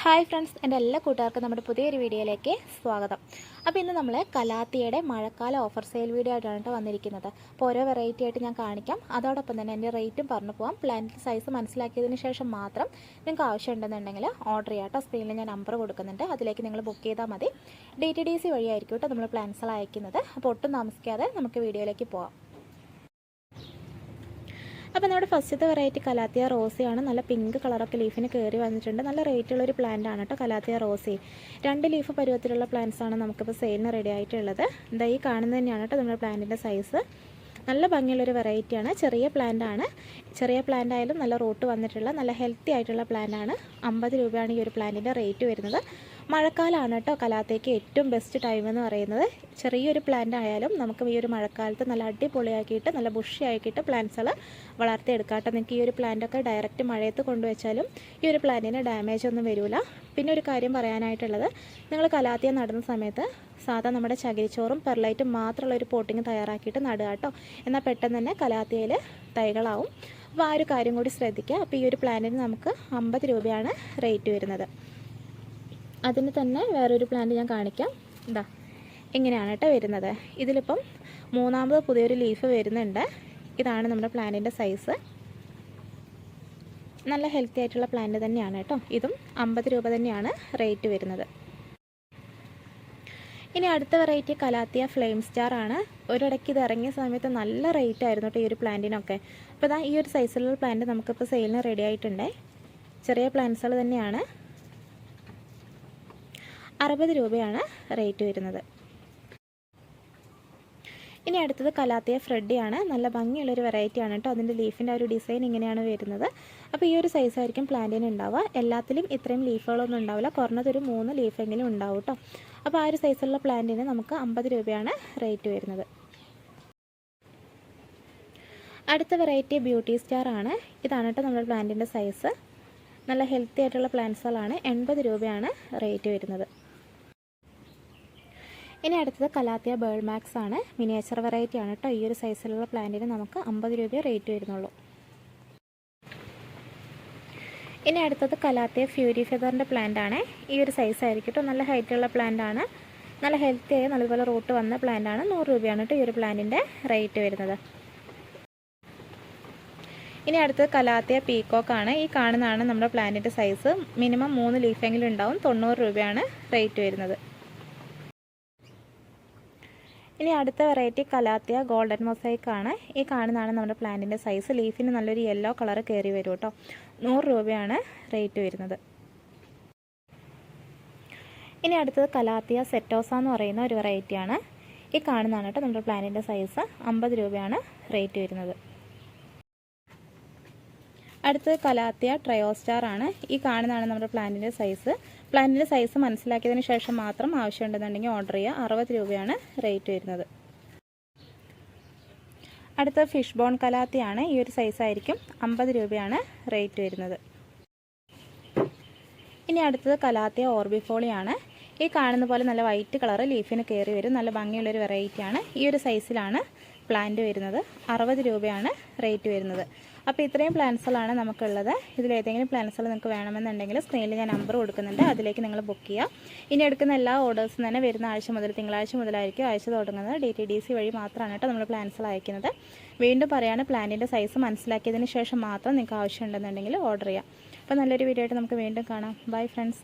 Hi friends എന്റെ എല്ലാ കൂട്ടുകാർക്കും നമ്മുടെ പുതിയൊരു വീഡിയോയിലേക്ക് സ്വാഗതം. അപ്പോൾ ഇന്ന് നമ്മൾ കലാത്തിയുടെ മഴക്കാല ഓഫർ സെയിൽ വീഡിയോ ആയിട്ടാണ് കേട്ടോ വന്നിരിക്കുന്നത്. അപ്പോൾ ഓരോ വെറൈറ്റി ആയിട്ട് ഞാൻ കാണിക്കാം. അതോടൊപ്പം തന്നെ എന്റെ റേറ്റും പറഞ്ഞു പോകാം പ്ലാന്റ് സൈസ് മനസ്സിലാക്കിയതിന് ശേഷം മാത്രം നിങ്ങൾക്ക് ആവശ്യമുണ്ടെന്നുണ്ടെങ്കിൽ ഓർഡർ ചെയ്യാം കേട്ടോ. സ്ക്രീനിൽ ഞാൻ നമ്പർ കൊടുക്കുന്നുണ്ട്. അതിലേക്ക് നിങ്ങൾ ബുക്ക് ചെയ്താൽ മതി. ഡി ടി ഡി സി വഴിയായിരിക്കും കേട്ടോ നമ്മൾ പ്ലാൻസുകൾ അയക്കുന്നത്. അപ്പോൾ ഒട്ടും താമസിക്കാതെ നമുക്ക് വീഡിയോയിലേക്ക് പോകാം അപ്പോൾ നമ്മുടെ ഫസ്റ്റത്തെ വെറൈറ്റി കലാത്തിയ റോസിയാണ് നല്ല പിങ്ക് കളറൊക്കെ ലീഫിന് കയറി വന്നിട്ടുണ്ട്. നല്ല റേറ്റുള്ളൊരു പ്ലാന്റ് ആണ് കേട്ടോ കലാത്തിയ റോസി രണ്ട് ലീഫ് പരുവത്തിലുള്ള പ്ലാന്റ്സ് ആണ് നമുക്കിപ്പോൾ സെയിലിന് റെഡി ആയിട്ടുള്ളത്. ഇതാ ഈ കാണുന്നത് തന്നെയാണ് കേട്ടോ നമ്മുടെ പ്ലാന്റിന്റെ സൈസ് നല്ല ഭംഗിയുള്ളൊരു വെറൈറ്റിയാണ് ചെറിയ പ്ലാന്റ് ആണ്. ചെറിയ പ്ലാന്റ് ആയാലും നല്ല റൂട്ട് വന്നിട്ടുള്ള നല്ല ഹെൽത്തി ആയിട്ടുള്ള പ്ലാന്റ് ആണ്. അമ്പത് രൂപയാണ് ഈ ഒരു പ്ലാന്റിന്റെ റേറ്റ് വരുന്നത്. മഴക്കാലമാണ് കേട്ടോ കലാത്തേക്ക് ഏറ്റവും ബെസ്റ്റ് ടൈം എന്ന് പറയുന്നത്. ചെറിയൊരു പ്ലാന്റ് ആയാലും നമുക്ക് ഈ ഒരു മഴക്കാലത്ത് നല്ല അടിപൊളിയാക്കിയിട്ട് നല്ല ബുഷിയാക്കിയിട്ട് പ്ലാന്റ്സുകൾ വളർത്തിയെടുക്കാം കേട്ടോ. നിങ്ങൾക്ക് ഈ ഒരു പ്ലാന്റൊക്കെ ഡയറക്റ്റ് മഴയത്ത് കൊണ്ടുവച്ചാലും ഈ ഒരു പ്ലാന്റിന് ഡാമേജ് ഒന്നും വരില്ല പിന്നെ ഒരു കാര്യം പറയാനായിട്ടുള്ളത് നിങ്ങൾ കലാത്തിയ നടുന്ന സമയത്ത് സാധാ നമ്മുടെ ചകിരിച്ചോറും പെർലൈറ്റും മാത്രമുള്ള ഒരു പോട്ടിങ് തയ്യാറാക്കിയിട്ട് നടുക കേട്ടോ. എന്നാൽ പെട്ടെന്ന് തന്നെ കലാത്തിയയിൽ തൈകളാവും. അപ്പോൾ ആ ഒരു കാര്യം കൂടി ശ്രദ്ധിക്കുക. അപ്പോൾ ഈ ഒരു പ്ലാന്റിന് നമുക്ക് അമ്പത് രൂപയാണ് റേറ്റ് വരുന്നത്. അതിന് തന്നെ വേറൊരു പ്ലാന്റ് ഞാൻ കാണിക്കാം. ഇതാ ഇങ്ങനെയാണ് കേട്ടോ വരുന്നത്. ഇതിലിപ്പം മൂന്നാമത് പുതിയൊരു ലീഫ് വരുന്നുണ്ട്. ഇതാണ് നമ്മുടെ പ്ലാന്റിന്റെ സൈസ് നല്ല ഹെൽത്തി ആയിട്ടുള്ള പ്ലാന്റ് തന്നെയാണ് കേട്ടോ ഇതും അമ്പത് രൂപ തന്നെയാണ് റേറ്റ് വരുന്നത്. ഇനി അടുത്ത വെറൈറ്റി കലാത്തിയ ഫ്ലെയിം സ്റ്റാർ ആണ്. ഒരിടയ്ക്ക് ഇത് ഇറങ്ങിയ സമയത്ത് നല്ല റേറ്റ് ആയിരുന്നു കേട്ടോ ഈ ഒരു പ്ലാന്റിനൊക്കെ അപ്പോൾ ഈ ഒരു സൈസിലുള്ള പ്ലാന്റ് നമുക്കിപ്പോൾ സെയിലിന് റെഡി ആയിട്ടുണ്ടേ. ചെറിയ പ്ലാന്റ്സുകൾ തന്നെയാണ്. അറുപത് രൂപയാണ് റേറ്റ് വരുന്നത്. ഇനി അടുത്തത് കലാത്തിയ ഫ്രെഡിയാണ് നല്ല ഭംഗിയുള്ളൊരു വെറൈറ്റി ആണ് കേട്ടോ അതിന്റെ ലീഫിന്റെ ഒരു ഡിസൈൻ ഇങ്ങനെയാണ് വരുന്നത്. അപ്പോൾ ഈ ഒരു സൈസായിരിക്കും പ്ലാന്റിന് ഉണ്ടാവുക. എല്ലാത്തിലും ഇത്രയും ലീഫുകളൊന്നും ഉണ്ടാവില്ല. കുറഞ്ഞതൊരു മൂന്ന് ലീഫെങ്കിലും ഉണ്ടാവും കേട്ടോ അപ്പോൾ ആ ഒരു സൈസുള്ള പ്ലാന്റിന് നമുക്ക് അമ്പത് രൂപയാണ് റേറ്റ് വരുന്നത്. അടുത്ത വെറൈറ്റി ബ്യൂട്ടി സ്റ്റാർ ആണ്. ഇതാണ് കേട്ടോ നമ്മുടെ പ്ലാന്റിന്റെ സൈസ് നല്ല ഹെൽത്തി ആയിട്ടുള്ള പ്ലാന്റ്സുകളാണ് എൺപത് രൂപയാണ് റേറ്റ് വരുന്നത്. ഇനി അടുത്തത് കലാത്തിയ ബേൾ മാക്സ് ആണ്. മിനിയേച്ചർ വെറൈറ്റി ആണ് കേട്ടോ ഈ ഒരു സൈസിലുള്ള പ്ലാന്റിന് നമുക്ക് അമ്പത് രൂപ റേറ്റ് വരുന്നുള്ളൂ. ഇനി അടുത്തത് കലാത്തിയ ഫ്യൂരി ഫെദറിന്റെ പ്ലാന്റ് ആണ്. ഈ ഒരു സൈസ് ആയിരിക്കും കേട്ടോ നല്ല ഹൈറ്റുള്ള പ്ലാന്റ് ആണ്. നല്ല ഹെൽത്തി ആയ നല്ലപോലെ റൂട്ട് വന്ന പ്ലാന്റ് ആണ്. നൂറ് രൂപയാണ് കേട്ടോ ഈ ഒരു പ്ലാന്റിന്റെ റേറ്റ് വരുന്നത്. ഇനി അടുത്തത് കലാത്തിയ പീക്കോക്ക് ആണ്. ഈ കാണുന്നതാണ് നമ്മുടെ പ്ലാന്റിന്റെ സൈസ് മിനിമം മൂന്ന് ലീഫെങ്കിലും ഉണ്ടാവും. തൊണ്ണൂറ് രൂപയാണ് റേറ്റ് വരുന്നത്. ഇനി അടുത്ത വെറൈറ്റി കലാത്തിയ ഗോൾഡൻ മൊസൈക്ക് ആണ്. ഈ കാണുന്നതാണ് നമ്മുടെ പ്ലാന്റിന്റെ സൈസ് ലീഫിന് നല്ലൊരു യെല്ലോ കളർ കയറി വരും കേട്ടോ നൂറ് രൂപയാണ് റേറ്റ് വരുന്നത്. ഇനി അടുത്തത് കലാത്തിയ സെറ്റോസ എന്ന് പറയുന്ന ഒരു വെറൈറ്റിയാണ് ഈ കാണുന്നതാണ് കേട്ടോ നമ്മുടെ പ്ലാന്റിന്റെ സൈസ് അമ്പത് രൂപയാണ് റേറ്റ് വരുന്നത്. അടുത്തത് കലാത്തിയ ട്രയോസ്റ്റാർ ആണ്. ഈ കാണുന്നതാണ് നമ്മുടെ പ്ലാന്റിന്റെ സൈസ് പ്ലാന്റിന്റെ സൈസ് മനസ്സിലാക്കിയതിന് ശേഷം മാത്രം ആവശ്യമുണ്ടെന്നുണ്ടെങ്കിൽ ഓർഡർ ചെയ്യുക. അറുപത് രൂപയാണ് റേറ്റ് വരുന്നത്. അടുത്ത ഫിഷ് ബോൺ കലാത്തിയാണ്. ഈ ഒരു സൈസായിരിക്കും അമ്പത് രൂപയാണ് റേറ്റ് വരുന്നത്. ഇനി അടുത്തത് കലാത്തിയ ഓർബിഫോളിയാണ് ഈ കാണുന്ന പോലെ നല്ല വൈറ്റ് കളർ ലീഫിന് കയറി വരും. നല്ല ഭംഗിയുള്ളൊരു വെറൈറ്റിയാണ് ഈ ഒരു സൈസിലാണ് പ്ലാന്റ് വരുന്നത് അറുപത് രൂപയാണ് റേറ്റ് വരുന്നത്. അപ്പോൾ ഇത്രയും പ്ലാൻസുകളാണ് നമുക്കുള്ളത്. ഇതിലേതെങ്കിലും പ്ലാൻസുകൾ നിങ്ങൾക്ക് വേണമെന്നുണ്ടെങ്കിൽ സ്ക്രീനിൽ ഞാൻ നമ്പർ കൊടുക്കുന്നുണ്ട്. അതിലേക്ക് നിങ്ങൾ ബുക്ക് ചെയ്യുക ഇനി എടുക്കുന്ന എല്ലാ ഓർഡേഴ്സും തന്നെ വരുന്ന ആഴ്ച മുതൽ തിങ്കളാഴ്ച മുതലായിരിക്കും ആഴ്ച തുടങ്ങുന്നത്. ഡി ടി ഡി സി വഴി മാത്രമാണ് കേട്ടോ നമ്മൾ പ്ലാൻസുകൾ അയക്കുന്നത്. വീണ്ടും പറയാണ് പ്ലാന്റിന്റെ സൈസ് മനസ്സിലാക്കിയതിന് ശേഷം മാത്രം നിങ്ങൾക്ക് ആവശ്യമുണ്ടെന്നുണ്ടെങ്കിൽ ഓർഡർ ചെയ്യാം. അപ്പോൾ നല്ലൊരു വീഡിയോ ആയിട്ട് നമുക്ക് വീണ്ടും കാണാം. Bye friends